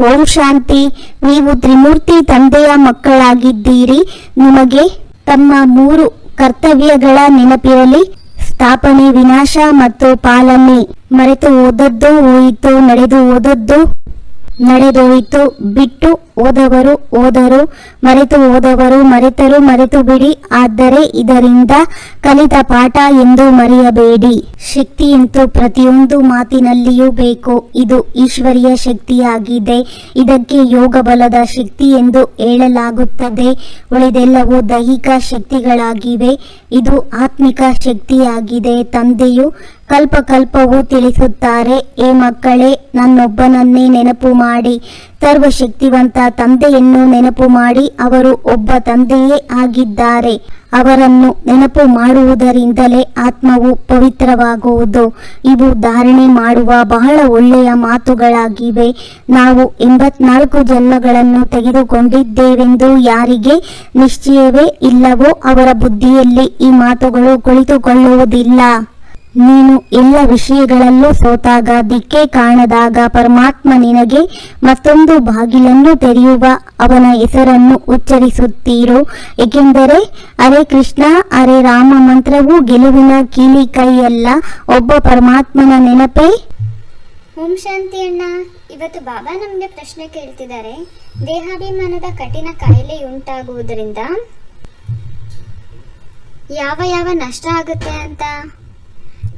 ಓಂ ಶಾಂತಿ. ನೀವು ತ್ರಿಮೂರ್ತಿ ತಂದೆಯ ಮಕ್ಕಳಾಗಿದ್ದೀರಿ. ನಿಮಗೆ ತಮ್ಮ ಮೂರು ಕರ್ತವ್ಯಗಳ ನೆನಪಿರಲಿ. ಸ್ಥಾಪನೆ ವಿನಾಶ ಮತ್ತು ಪಾಲನೆ. ಮರೆತು ಓದದ್ದು ಹೋಯಿತು, ನಡೆದು ಓದದ್ದು ನಡೆದೋಯಿತು. ಬಿಟ್ಟು ಓದವರು, ಓದರು, ಮರೆತು ಓದವರು, ಮರೆತರು ಮರೆತು ಬಿಡಿ ಆದರೆ ಇದರಿಂದ ಕಲಿತ ಪಾಠ ಎಂದು ಮರೆಯಬೇಡಿ. ಶಕ್ತಿಯಂತೂ ಪ್ರತಿಯೊಂದು ಮಾತಿನಲ್ಲಿಯೂ ಬೇಕು. ಇದು ಈಶ್ವರಿಯ ಶಕ್ತಿಯಾಗಿದೆ. ಇದಕ್ಕೆ ಯೋಗ ಬಲದ ಶಕ್ತಿ ಎಂದು ಹೇಳಲಾಗುತ್ತದೆ. ಉಳಿದೆಲ್ಲವೂ ದೈಹಿಕ ಶಕ್ತಿಗಳಾಗಿವೆ. ಇದು ಆತ್ಮಿಕ ಶಕ್ತಿಯಾಗಿದೆ. ತಂದೆಯು ಕಲ್ಪ ಕಲ್ಪವೂ ತಿಳಿಸುತ್ತಾರೆ. ಏ ಮಕ್ಕಳೇ, ನನ್ನೊಬ್ಬನನ್ನೇ ನೆನಪು ಮಾಡಿ. ಸರ್ವಶಕ್ತಿವಂತ ತಂದೆಯನ್ನು ನೆನಪು ಮಾಡಿ ಅವರು ಒಬ್ಬ ತಂದೆಯೇ ಆಗಿದ್ದಾರೆ. ಅವರನ್ನು ನೆನಪು ಮಾಡುವುದರಿಂದಲೇ ಆತ್ಮವು ಪವಿತ್ರವಾಗುವುದು. ಇವು ಧಾರಣೆ ಮಾಡುವ ಬಹಳ ಒಳ್ಳೆಯ ಮಾತುಗಳಾಗಿವೆ. ನಾವು ಎಂಬತ್ನಾಲ್ಕು ಜನ್ಮಗಳನ್ನು ತೆಗೆದುಕೊಂಡಿದ್ದೇವೆಂದು ಯಾರಿಗೆ ನಿಶ್ಚಯವೇ ಇಲ್ಲವೋ ಅವರ ಬುದ್ಧಿಯಲ್ಲಿ ಈ ಮಾತುಗಳು ಕುಳಿತುಕೊಳ್ಳುವುದಿಲ್ಲ. ನೀನು ಎಲ್ಲ ವಿಷಯಗಳಲ್ಲೂ ಸೋತಾಗ ದಿಕ್ಕೆ ಕಾಣದಾಗ ಪರಮಾತ್ಮ ನಿನಗೆ ಮತ್ತೊಂದು ಬಾಗಿಲನ್ನು ತೆರೆಯುವ ಅವನ ಹೆಸರನ್ನು ಉಚ್ಚರಿಸುತ್ತೀರೋ? ಏಕೆಂದರೆ ಅರೆ ಕೃಷ್ಣ, ಅರೆ ರಾಮ ಮಂತ್ರವು ಗೆಲುವಿನ ಕೀಲಿ ಕೈಯಲ್ಲ, ಒಬ್ಬ ಪರಮಾತ್ಮನ ನೆನಪೇ? ಓಂ ಶಾಂತಿ ಅಣ್ಣ. ಇವತ್ತು ಬಾಬಾ ನಮಗೆ ಪ್ರಶ್ನೆ ಕೇಳ್ತಿದ್ದಾರೆ. ದೇಹಾಭಿಮಾನದ ಕಠಿಣ ಕಾಯಿಲೆ ಉಂಟಾಗುವುದರಿಂದ ಯಾವ ಯಾವ ನಷ್ಟ ಆಗುತ್ತೆ ಅಂತ?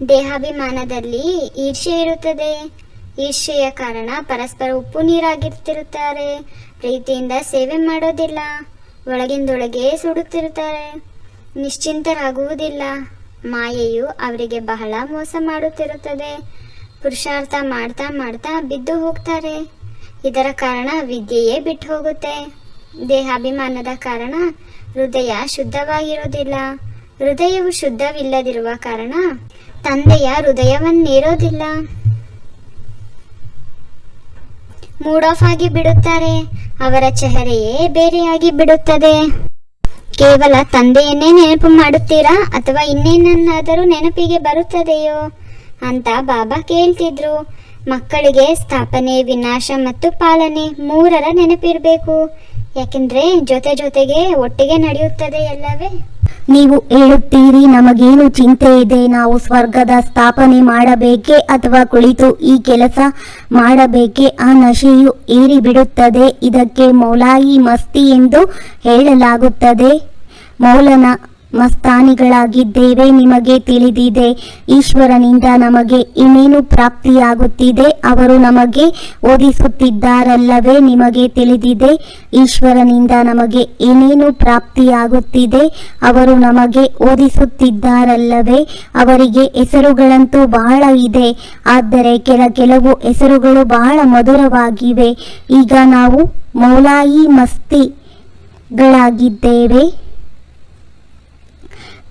ದೇಹಾಭಿಮಾನದಲ್ಲಿ ಈರ್ಷೆ ಇರುತ್ತದೆ. ಈರ್ಷೆಯ ಕಾರಣ ಪರಸ್ಪರ ಉಪ್ಪು ನೀರಾಗಿರ್ತಿರುತ್ತಾರೆ ಪ್ರೀತಿಯಿಂದ ಸೇವೆ ಮಾಡೋದಿಲ್ಲ. ಒಳಗಿಂದೊಳಗೆ ಸುಡುತ್ತಿರುತ್ತಾರೆ. ನಿಶ್ಚಿಂತರಾಗುವುದಿಲ್ಲ. ಮಾಯೆಯು ಅವರಿಗೆ ಬಹಳ ಮೋಸ ಮಾಡುತ್ತಿರುತ್ತದೆ. ಪುರುಷಾರ್ಥ ಮಾಡ್ತಾ ಮಾಡ್ತಾ ಬಿದ್ದು ಹೋಗ್ತಾರೆ. ಇದರ ಕಾರಣ ವಿದ್ಯೆಯೇ ಬಿಟ್ಟು ಹೋಗುತ್ತೆ. ದೇಹಾಭಿಮಾನದ ಕಾರಣ ಹೃದಯ ಶುದ್ಧವಾಗಿರುವುದಿಲ್ಲ. ಹೃದಯವು ಶುದ್ಧವಿಲ್ಲದಿರುವ ಕಾರಣ ತಂದೆಯ ಹೃದಯವನ್ನೇರೋದಿಲ್ಲ. ಮೂಡ್ ಆಫ್ ಆಗಿ ಬಿಡುತ್ತಾರೆ, ಅವರ ಚೆಹರೆಯೇ ಬೇರೆಯಾಗಿ ಬಿಡುತ್ತದೆ. ಕೇವಲ ತಂದೆಯನ್ನೇ ನೆನಪು ಮಾಡುತ್ತೀರಾ, ಅಥವಾ ಇನ್ನೇನನ್ನಾದರೂ ನೆನಪಿಗೆ ಬರುತ್ತದೆಯೋ? ಅಂತ ಬಾಬಾ ಕೇಳ್ತಿದ್ರು. ಮಕ್ಕಳಿಗೆ ಸ್ಥಾಪನೆ, ವಿನಾಶ ಮತ್ತು ಪಾಲನೆ ಮೂರರ ನೆನಪಿರಬೇಕು. ಯಾಕೆಂದ್ರೆ ಜೊತೆ ಜೊತೆಗೆ ಒಟ್ಟಿಗೆ ನಡೆಯುತ್ತದೆ ಎಲ್ಲವೇ ನೀವು ಹೇಳುತ್ತೀರಿ, ನಮಗೇನು ಚಿಂತೆ ಇದೆ? ನಾವು ಸ್ವರ್ಗದ ಸ್ಥಾಪನೆ ಮಾಡಬೇಕೆ ಅಥವಾ ಕುಳಿತು ಈ ಕೆಲಸ ಮಾಡಬೇಕೆ? ಆ ನಶೆಯು ಏರಿ ಬಿಡುತ್ತದೆ ಇದಕ್ಕೆ ಮೌಲಾಯಿ ಮಸ್ತಿ ಎಂದು ಹೇಳಲಾಗುತ್ತದೆ. ಮೌಲನ ಮಸ್ತಾನಿಗಳಾಗಿದ್ದೇವೆ, ನಿಮಗೆ ತಿಳಿದಿದೆ. ಈಶ್ವರನಿಂದ ನಮಗೆ ಇನ್ನೇನು ಪ್ರಾಪ್ತಿಯಾಗುತ್ತಿದೆ? ಅವರು ನಮಗೆ ಓದಿಸುತ್ತಿದ್ದಾರಲ್ಲವೇ, ನಿಮಗೆ ತಿಳಿದಿದೆ. ಈಶ್ವರನಿಂದ ನಮಗೆ ಏನೇನು ಪ್ರಾಪ್ತಿಯಾಗುತ್ತಿದೆ? ಅವರು ನಮಗೆ ಓದಿಸುತ್ತಿದ್ದಾರಲ್ಲವೇ, ಅವರಿಗೆ ಹೆಸರುಗಳಂತೂ ಬಹಳ ಇದೆ. ಆದರೆ ಕೆಲ ಕೆಲವು ಹೆಸರುಗಳು ಬಹಳ ಮಧುರವಾಗಿವೆ. ಈಗ ನಾವು ಮೌಲಾಯಿ ಮಸ್ತಿಗಳಾಗಿದ್ದೇವೆ.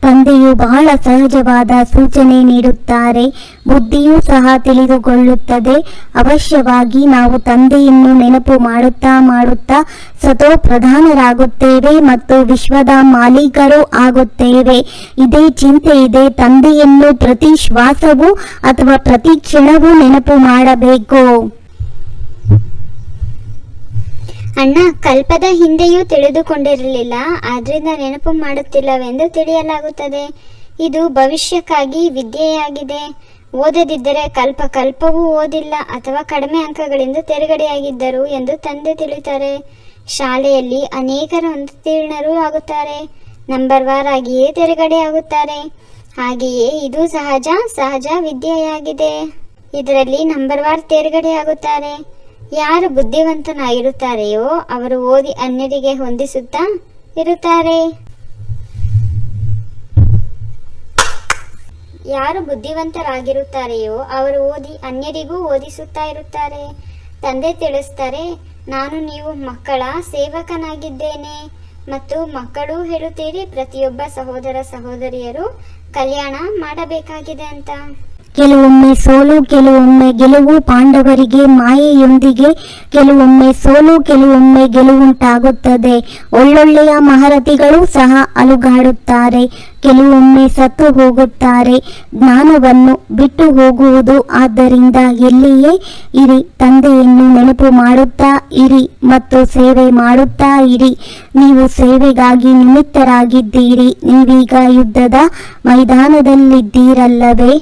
ತಂದೆಯು ಬಹಳ ಸಹಜವಾದ ಸೂಚನೆ ನೀಡುತ್ತಾರೆ. ಬುದ್ಧಿಯೂ ಸಹ ತಿಳಿದುಕೊಳ್ಳುತ್ತದೆ. ಅವಶ್ಯವಾಗಿ ನಾವು ತಂದೆಯನ್ನು ನೆನಪು ಮಾಡುತ್ತಾ ಮಾಡುತ್ತಾ ಸತೋ ಪ್ರಧಾನರಾಗುತ್ತೇವೆ ಮತ್ತು ವಿಶ್ವದ ಮಾಲೀಕರು ಆಗುತ್ತೇವೆ. ಇದೇ ಚಿಂತೆ ಇದೆ ತಂದೆಯನ್ನು ಪ್ರತಿ ಶ್ವಾಸವೂ ಅಥವಾ ಪ್ರತಿ ಕ್ಷಣವೂ ನೆನಪು ಮಾಡಬೇಕು. ಅಣ್ಣ, ಕಲ್ಪದ ಹಿಂದೆಯೂ ತಿಳಿದುಕೊಂಡಿರಲಿಲ್ಲ. ಆದ್ರಿಂದ ನೆನಪು ಮಾಡುತ್ತಿಲ್ಲವೆಂದು ತಿಳಿಯಲಾಗುತ್ತದೆ. ಇದು ಭವಿಷ್ಯಕ್ಕಾಗಿ ವಿದ್ಯೆಯಾಗಿದೆ. ಓದದಿದ್ದರೆ ಕಲ್ಪ ಕಲ್ಪವೂ ಓದಿಲ್ಲ ಅಥವಾ ಕಡಿಮೆ ಅಂಕಗಳಿಂದ ತೆರೆಗಡೆಯಾಗಿದ್ದರು ಎಂದು ತಂದೆ ತಿಳಿತಾರೆ. ಶಾಲೆಯಲ್ಲಿ ಅನೇಕರು ಉತ್ತೀರ್ಣರು ಆಗುತ್ತಾರೆ. ನಂಬರ್ ವಾರ್ ಆಗಿಯೇ ತೆರೆಗಡೆಯಾಗುತ್ತಾರೆ. ಹಾಗೆಯೇ ಇದು ಸಹಜ ಸಹಜ ವಿದ್ಯೆಯಾಗಿದೆ. ಇದರಲ್ಲಿ ನಂಬರ್ ವಾರ್ ತೇರ್ಗಡೆಯಾಗುತ್ತಾರೆ. ಯಾರು ಬುದ್ಧಿವಂತನಾಗಿರುತ್ತಾರೆಯೋ ಅವರು ಓದಿ ಅನ್ಯರಿಗೆ ಹೊಂದಿಸುತ್ತಾ ಇರುತ್ತಾರೆ. ಯಾರು ಬುದ್ಧಿವಂತರಾಗಿರುತ್ತಾರೆಯೋ ಅವರು ಓದಿ ಅನ್ಯರಿಗೂ ಓದಿಸುತ್ತಾ ಇರುತ್ತಾರೆ. ತಂದೆ ತಿಳಿಸ್ತಾರೆ, ನಾನು ನೀವು ಮಕ್ಕಳ ಸೇವಕನಾಗಿದ್ದೇನೆ ಮತ್ತು ಮಕ್ಕಳು ಹೇಳುತ್ತೀರಿ, ಪ್ರತಿಯೊಬ್ಬ ಸಹೋದರ ಸಹೋದರಿಯರು ಕಲ್ಯಾಣ ಮಾಡಬೇಕಾಗಿದೆ ಅಂತ. ಕೆಲವೊಮ್ಮೆ ಸೋಲು, ಕೆಲವೊಮ್ಮೆ ಗೆಲುವು ಪಾಂಡವರಿಗೆ, ಮಾಯೆಯೊಂದಿಗೆ ಕೆಲವೊಮ್ಮೆ ಸೋಲು, ಕೆಲವೊಮ್ಮೆ ಗೆಲುವುಂಟಾಗುತ್ತದೆ. ಒಳ್ಳೊಳ್ಳೆಯ ಮಹಾರಥಿಗಳು ಸಹ ಅಲುಗಾಡುತ್ತಾರೆ, ಕೆಲವೊಮ್ಮೆ ಸತ್ತು ಹೋಗುತ್ತಾರೆ. ಜ್ಞಾನವನ್ನು ಬಿಟ್ಟು ಹೋಗುವುದು ಆದ್ದರಿಂದ ಎಲ್ಲಿಯೇ ಇರಿ, ತಂದೆಯನ್ನು ನೆನಪು ಮಾಡುತ್ತಾ ಇರಿ ಮತ್ತು ಸೇವೆ ಮಾಡುತ್ತಾ ಇರಿ. ನೀವು ಸೇವೆಗಾಗಿ ನಿಮಿತ್ತರಾಗಿದ್ದೀರಿ, ನೀವೀಗ ಯುದ್ಧದ ಮೈದಾನದಲ್ಲಿದ್ದೀರಲ್ಲವೇ?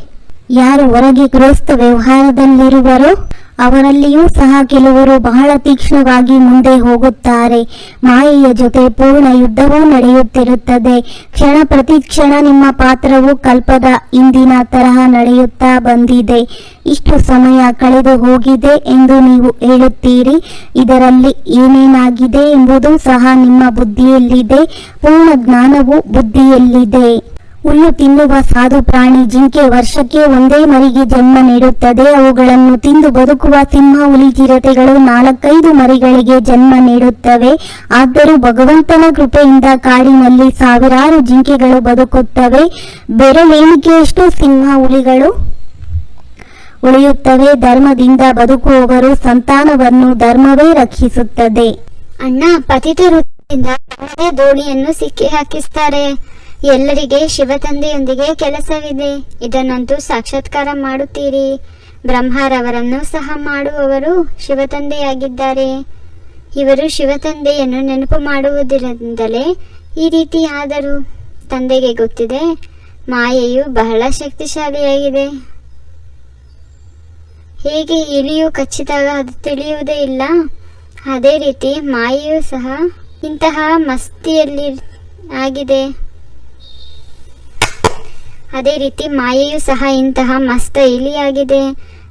ಯಾರು ಹೊರಗೆ ಗೃಹಸ್ಥ ವ್ಯವಹಾರದಲ್ಲಿರುವರೋ ಅವರಲ್ಲಿಯೂ ಸಹ ಕೆಲವರು ಬಹಳ ತೀಕ್ಷ್ಣವಾಗಿ ಮುಂದೆ ಹೋಗುತ್ತಾರೆ. ಮಾಯೆಯ ಜೊತೆ ಪೂರ್ಣ ಯುದ್ಧವೂ ನಡೆಯುತ್ತಿರುತ್ತದೆ. ಕ್ಷಣ ಪ್ರತಿ ಕ್ಷಣ ನಿಮ್ಮ ಪಾತ್ರವು ಕಲ್ಪದ ಇಂದಿನ ತರಹ ನಡೆಯುತ್ತಾ ಬಂದಿದೆ. ಇಷ್ಟು ಸಮಯ ಕಳೆದು ಹೋಗಿದೆ ಎಂದು ನೀವು ಹೇಳುತ್ತೀರಿ. ಇದರಲ್ಲಿ ಏನೇನಾಗಿದೆ ಎಂಬುದು ಸಹ ನಿಮ್ಮ ಬುದ್ಧಿಯಲ್ಲಿದೆ. ಪೂರ್ಣ ಜ್ಞಾನವು ಬುದ್ಧಿಯಲ್ಲಿದೆ. ಹುಲ್ಲು ತಿನ್ನುವ ಸಾಧು ಪ್ರಾಣಿ ಜಿಂಕೆ ವರ್ಷಕ್ಕೆ ಒಂದೇ ಮರಿಗೆ ಜನ್ಮ ನೀಡುತ್ತದೆ. ಅವುಗಳನ್ನು ತಿಂದು ಬದುಕುವ ಸಿಂಹ ಹುಲಿ ಚಿರತೆಗಳು ನಾಲ್ಕೈದು ಮರಿಗಳಿಗೆ ಜನ್ಮ ನೀಡುತ್ತವೆ. ಆದರೂ ಭಗವಂತನ ಕೃಪೆಯಿಂದ ಕಾಡಿನಲ್ಲಿ ಸಾವಿರಾರು ಜಿಂಕೆಗಳು ಬದುಕುತ್ತವೆ. ಬೆರಳೆಣಿಕೆಯಷ್ಟು ಸಿಂಹ ಹುಲಿಗಳು ಉಳಿಯುತ್ತವೆ. ಧರ್ಮದಿಂದ ಬದುಕುವವರು ಸಂತಾನವನ್ನು ಧರ್ಮವೇ ರಕ್ಷಿಸುತ್ತದೆ. ಅಣ್ಣ ಪತಿತ ವೃತ್ತಿಯಿಂದ ದೋಣಿಯನ್ನು ಸಿಕ್ಕಿ ಹಾಕಿಸ್ತಾರೆ. ಎಲ್ಲರಿಗೆ ಶಿವತಂದೆಯೊಂದಿಗೆ ಕೆಲಸವಿದೆ. ಇದನ್ನಂತೂ ಸಾಕ್ಷಾತ್ಕಾರ ಮಾಡುತ್ತೀರಿ. ಬ್ರಹ್ಮರವರನ್ನು ಸಹ ಮಾಡುವವರು ಶಿವತಂದೆಯಾಗಿದ್ದಾರೆ ಇವರು ಶಿವತಂದೆಯನ್ನು ನೆನಪು ಮಾಡುವುದರಿಂದಲೇ ಈ ರೀತಿ ಆದರು. ತಂದೆಗೆ ಗೊತ್ತಿದೆ, ಮಾಯೆಯು ಬಹಳ ಶಕ್ತಿಶಾಲಿಯಾಗಿದೆ. ಹೇಗೆ ಇಲಿಯು ಕಚ್ಚಿದಾಗ ಅದು ತಿಳಿಯುವುದೇ ಇಲ್ಲ. ಅದೇ ರೀತಿ ಮಾಯೆಯು ಸಹ ಇಂತಹ ಮಸ್ತಿಯಲ್ಲಿ ಆಗಿದೆ. ಅದೇ ರೀತಿ ಮಾಯೆಯು ಸಹ ಇಂತಹ ಮಸ್ತ ಇಲಿಯಾಗಿದೆ.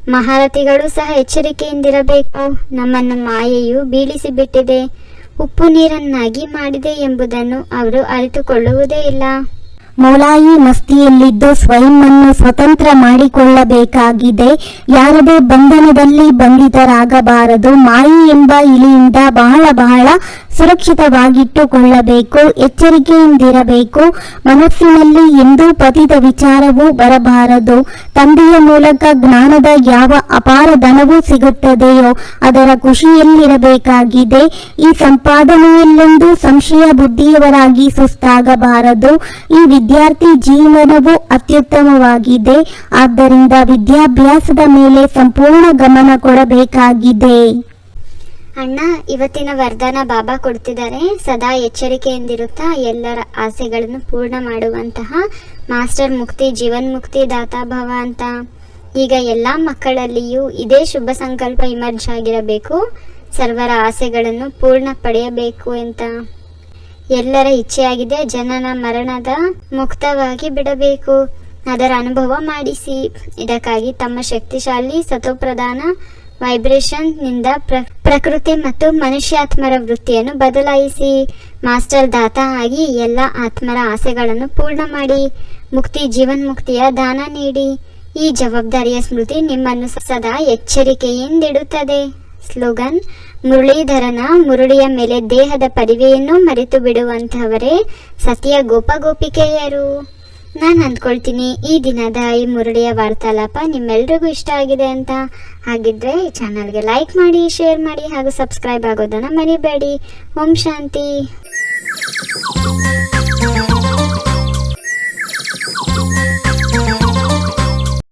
ಮಹಾರಥಿಗಳು ಸಹ ಎಚ್ಚರಿಕೆಯಿಂದಿರಬೇಕು. ನಮ್ಮನ್ನು ಮಾಯೆಯು ಬೀಳಿಸಿಬಿಟ್ಟಿದೆ. ಉಪ್ಪು ನೀರನ್ನಾಗಿ ಮಾಡಿದೆ ಎಂಬುದನ್ನು ಅವರು ಅರಿತುಕೊಳ್ಳುವುದೇ ಇಲ್ಲ. ಮೌಲಾಯಿ ಮಸ್ತಿಯಲ್ಲಿದ್ದು ಸ್ವಯಂವನ್ನು ಸ್ವತಂತ್ರ ಮಾಡಿಕೊಳ್ಳಬೇಕಾಗಿದೆ. ಯಾರದೇ ಬಂಧನದಲ್ಲಿ ಬಂಧಿತರಾಗಬಾರದು. ಮಾಯಿ ಎಂಬ ಇಲಿಯಿಂದ ಬಹಳ ಬಹಳ ಸುರಕ್ಷಿತವಾಗಿಟ್ಟುಕೊಳ್ಳಬೇಕು, ಎಚ್ಚರಿಕೆಯಿಂದಿರಬೇಕು, ಮನಸ್ಸಿನಲ್ಲಿ ಎಂದೂ ಪತಿತ ವಿಚಾರವೂ ಬರಬಾರದು. ತಂದೆಯ ಮೂಲಕ ಜ್ಞಾನದ ಯಾವ ಅಪಾರ ಧನವೂ ಸಿಗುತ್ತದೆಯೋ ಅದರ ಖುಷಿಯಲ್ಲಿರಬೇಕಾಗಿದೆ. ಈ ಸಂಪಾದನೆಯಲ್ಲೊಂದು ಸಂಶಯ ಬುದ್ಧಿಯವರಾಗಿ ಸುಸ್ತಾಗಬಾರದು. ಈ ವಿದ್ಯಾರ್ಥಿ ಜೀವನವು ಅತ್ಯುತ್ತಮವಾಗಿದೆ. ಆದ್ದರಿಂದ ವಿದ್ಯಾಭ್ಯಾಸದ ಮೇಲೆ ಸಂಪೂರ್ಣ ಗಮನ ಕೊಡಬೇಕಾಗಿದೆ. ಅಣ್ಣ, ಇವತ್ತಿನ ವರದಾನ ಬಾಬಾ ಕೊಡ್ತಿದ್ದಾರೆ. ಸದಾ ಎಚ್ಚರಿಕೆಯಿಂದಿರುತ್ತಾ ಎಲ್ಲರ ಆಸೆಗಳನ್ನು ಪೂರ್ಣ ಮಾಡುವಂತಹ ಮಾಸ್ಟರ್ ಮುಕ್ತಿ, ಜೀವನ್ ಮುಕ್ತಿ, ದಾತಾ ಭವ ಅಂತ. ಈಗ ಎಲ್ಲ ಮಕ್ಕಳಲ್ಲಿಯೂ ಇದೇ ಶುಭ ಸಂಕಲ್ಪ ಇಮರ್ಜ್ ಆಗಿರಬೇಕು. ಸರ್ವರ ಆಸೆಗಳನ್ನು ಪೂರ್ಣ ಪಡೆಯಬೇಕು ಅಂತ ಎಲ್ಲರ ಇಚ್ಛೆಯಾಗಿದೆ ಜನನ ಮರಣದ ಮುಕ್ತವಾಗಿ ಬಿಡಬೇಕು. ಅದರ ಅನುಭವ ಮಾಡಿಸಿ. ಇದಕ್ಕಾಗಿ ತಮ್ಮ ಶಕ್ತಿಶಾಲಿ, ಸತೋಪ್ರಧಾನ ವೈಬ್ರೇಷನ್ನಿಂದ ಪ್ರ, ಪ್ರಕೃತಿ ಮತ್ತು ಮನುಷ್ಯಾತ್ಮರ ವೃತ್ತಿಯನ್ನು ಬದಲಾಯಿಸಿ. ಮಾಸ್ಟರ್ ದಾತ ಆಗಿ ಎಲ್ಲ ಆತ್ಮರ ಆಸೆಗಳನ್ನು ಪೂರ್ಣ ಮಾಡಿ, ಮುಕ್ತಿ ಜೀವನ್ಮುಕ್ತಿಯ ದಾನ ನೀಡಿ. ಈ ಜವಾಬ್ದಾರಿಯ ಸ್ಮೃತಿ ನಿಮ್ಮನ್ನು ಸದಾ ಎಚ್ಚರಿಕೆಯಿಂದಿಡುತ್ತದೆ. ಸ್ಲೋಗನ್, ಮುರಳೀಧರನ ಮುರುಳಿಯ ಮೇಲೆ ದೇಹದ ಪರಿವೆಯನ್ನು ಮರೆತು ಬಿಡುವಂತಹವರೇ ಸತಿಯ ಗೋಪಗೋಪಿಕೆಯರು. ನಾನು ಅಂದ್ಕೊಳ್ತೀನಿ, ಈ ದಿನದ ಈ ಮುರುಳಿಯ ವಾರ್ತಾಲಾಪ ನಿಮ್ಮೆಲ್ರಿಗೂ ಇಷ್ಟ ಆಗಿದೆ ಅಂತ. ಹಾಗಿದ್ರೆ ಈ ಚಾನಲ್ಗೆ ಲೈಕ್ ಮಾಡಿ, ಶೇರ್ ಮಾಡಿ ಹಾಗೂ ಸಬ್ಸ್ಕ್ರೈಬ್ ಆಗೋದನ್ನು ಮರಿಬೇಡಿ. ಓಂ ಶಾಂತಿ.